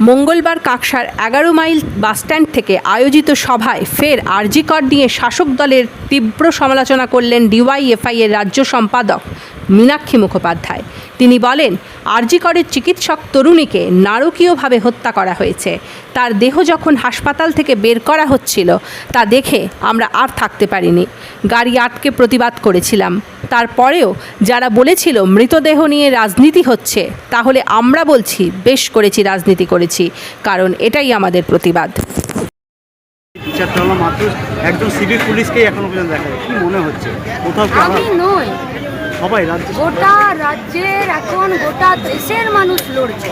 মঙ্গলবার কাকসার এগারো mile bus stand থেকে আয়োজিত সভায় ফের আরজিকর নিয়ে শাসক দলের তীব্র সমালোচনা করলেন ডিওয়াইএফআই এর রাজ্য সম্পাদক মীনাক্ষী মুখোপাধ্যায়। তিনি বলেন আরজিকরের চিকিৎসক তরুণীকে নারকীয়ভাবে হত্যা করা হয়েছে। তার দেহ যখন হাসপাতাল থেকে বের করা হচ্ছিল, তা দেখে আমরা আর থাকতে পারিনি। গাড়ি আটকে প্রতিবাদ করেছিলাম। তারপরেও যারা বলেছিল মৃতদেহ নিয়ে রাজনীতি হচ্ছে তাহলে আমরা বলছি বেশ করেছি রাজনীতি করেছি কারণ এটাই আমাদের প্রতিবাদ। বিচারটা হলো মাত্র একজন সিভিক পুলিশকেই এখনও পর্যন্ত দেখা যায় কি মনে হচ্ছে? কোথাও আমি নই। সবাই রাজ্য গোটা রাজ্যের এখন গোটা দেশের মানুষ লড়ছে।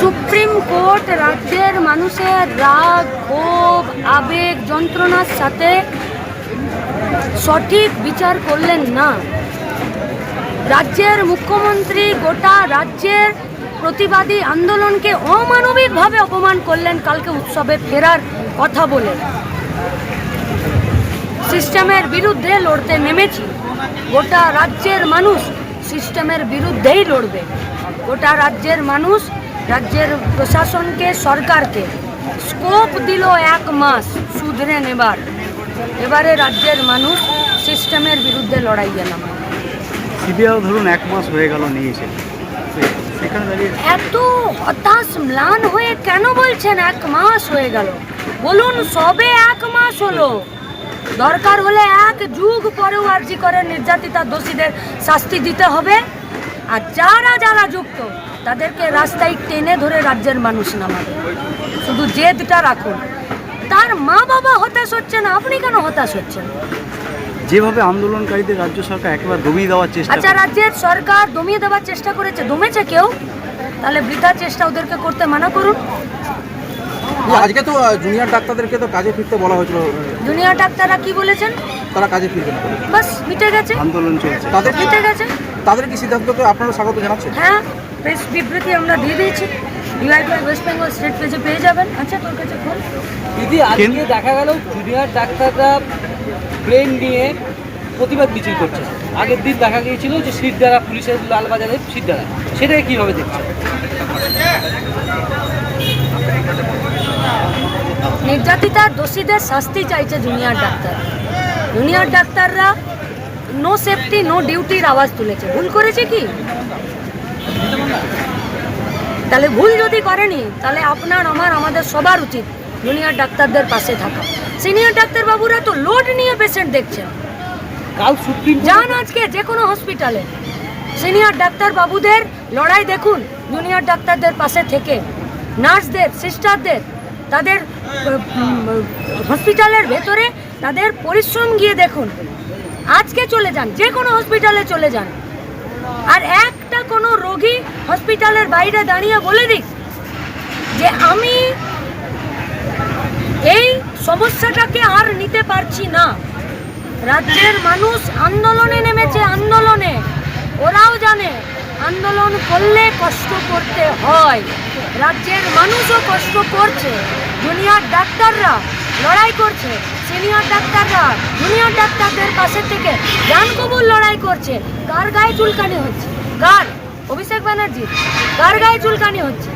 সুপ্রিম কোর্ট রাজ্যের মানুষের রাগ ক্ষোভ আবেগ যন্ত্রণার সাথে সঠিক বিচার করলেন না। রাজ্যের মুখ্যমন্ত্রী গোটা রাজ্যের প্রতিবাদী আন্দোলনকে অমানবিকভাবে অপমান করলেন কালকে উৎসবে ফেরার কথা বলে। সিস্টেমের বিরুদ্ধে লড়তে নেমেছি। গোটা রাজ্যের মানুষ সিস্টেমের বিরুদ্ধেই লড়বে। গোটা রাজ্যের মানুষ রাজ্যের প্রশাসনকে, সরকারকে। স্কোপ দিল এক মাস, শুধরে নেবার। এবারে রাজ্যের মানুষ সিস্টেমের বিরুদ্ধে লড়াই গেলাম। সিবিআই ধরুন এক মাস হয়ে গেল নিয়েছে। এত হতাশ ম্লান হয়ে কেন বলছেন এক মাস হয়ে গেল? বলুন সবে এক মাস হলো। দরকার হলে এক যুগ পরেও আর্জি করে নির্যাতিতা দোষীদের শাস্তি দিতে হবে। আর যারা যারা যুক্ত তাদেরকে রাস্তায় টেনে ধরে রাজ্যের মানুষ নামাবে। শুধু জেদটা রাখুন। তার মা বাবা হতাশ হচ্ছে না আপনি কেন হতাশ হচ্ছেন? যেভাবে আন্দোলনকারীদের রাজ্য সরকার একেবারে দমিয়ে দেওয়ার চেষ্টা আচ্ছা রাজ্যের সরকার দমিয়ে দেওয়ার চেষ্টা করেছে দমেছে কেউ? তাহলে বৃথা চেষ্টা ওদেরকে করতে মানা করুন। আজকে তো জুনিয়র ডাক্তারদেরকে তো কাজে ফিরতে বলা হয়েছিল। জুনিয়র ডাক্তাররা কি বলেছেন? তারা কাজে ফিরবেন বাস মিটে গেছে। আন্দোলন চলছে। তাদের মিটে গেছে। তাদের কি সিদ্ধান্তকে আপনারা স্বাগত জানাচ্ছেন? হ্যাঁ প্রেস বিবৃতি আমরা দিয়ে দিয়েছি। ডিওয়াইফাই ওয়েস্ট বেঙ্গল স্টেট পেজে পেয়ে যাবেন। আচ্ছা তোর কাছে ফোন। দিদি আজকে দেখা গেল জুনিয়র ডাক্তাররা ব্রেন নিয়ে প্রতিবাদ মিছিল করছে। আগের দিন দেখা গিয়েছিল যে সিদ্ধারা পুলিশের লালবাজারে সিদ্ধারা সেটাকে কীভাবে দেখছে নির্যাতিতার দোষীদের শাস্তি চাইছে জুনিয়র ডাক্তার। জুনিয়র ডাক্তাররা নো সেফটি নো ডিউটির আওয়াজ তুলেছে। ভুল করেছে কি? তাহলে ভুল যদি করেনি তাহলে আপনার আমার আমাদের সবার উচিত জুনিয়র ডাক্তারদের পাশে থাকা। সিনিয়র ডাক্তারবাবুরা তো লোড নিয়ে পেশেন্ট দেখছেন। কাল সুপ্রিম যান আজকে যে কোনো হসপিটালে সিনিয়র ডাক্তার বাবুদের লড়াই দেখুন জুনিয়র ডাক্তারদের পাশে থেকে। নার্সদের সিস্টারদের তাদের হসপিটালের ভেতরে তাদের পরিশ্রম গিয়ে দেখুন। আজকে চলে যান যে কোনো হসপিটালে চলে যান। আর একটা কোনো রোগী হসপিটালের বাইরে দাঁড়িয়ে বলে দিক যে আমি এই সমস্যাটাকে আর নিতে পারছি না। রাজ্যের মানুষ আন্দোলনে নেমেছে, আন্দোলনে। ওরাও জানে আন্দোলন করলে কষ্ট করতে হয়। রাজ্যের মানুষও কষ্ট করছে। জুনিয়র ডাক্তাররা লড়াই করছে। সিনিয়র ডাক্তাররা জুনিয়র ডাক্তারদের পাশে থেকে জান লড়াই করছে। কার গায়ে চুলকানি হচ্ছে? কার অভিষেক ব্যানার্জি কার গায়ে চুলকানি হচ্ছে।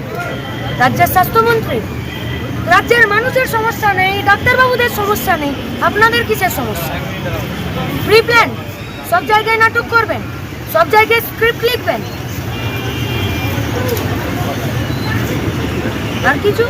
রাজ্যের স্বাস্থ্যমন্ত্রী, রাজ্যের মানুষের সমস্যা নেই, ডাক্তারবাবুদের সমস্যা নেই, আপনাদের কিসের সমস্যা? প্রি প্ল্যান সব জায়গায় নাটক করবেন, সব জায়গায় স্ক্রিপ্ট লিখবেন। আর কিছু?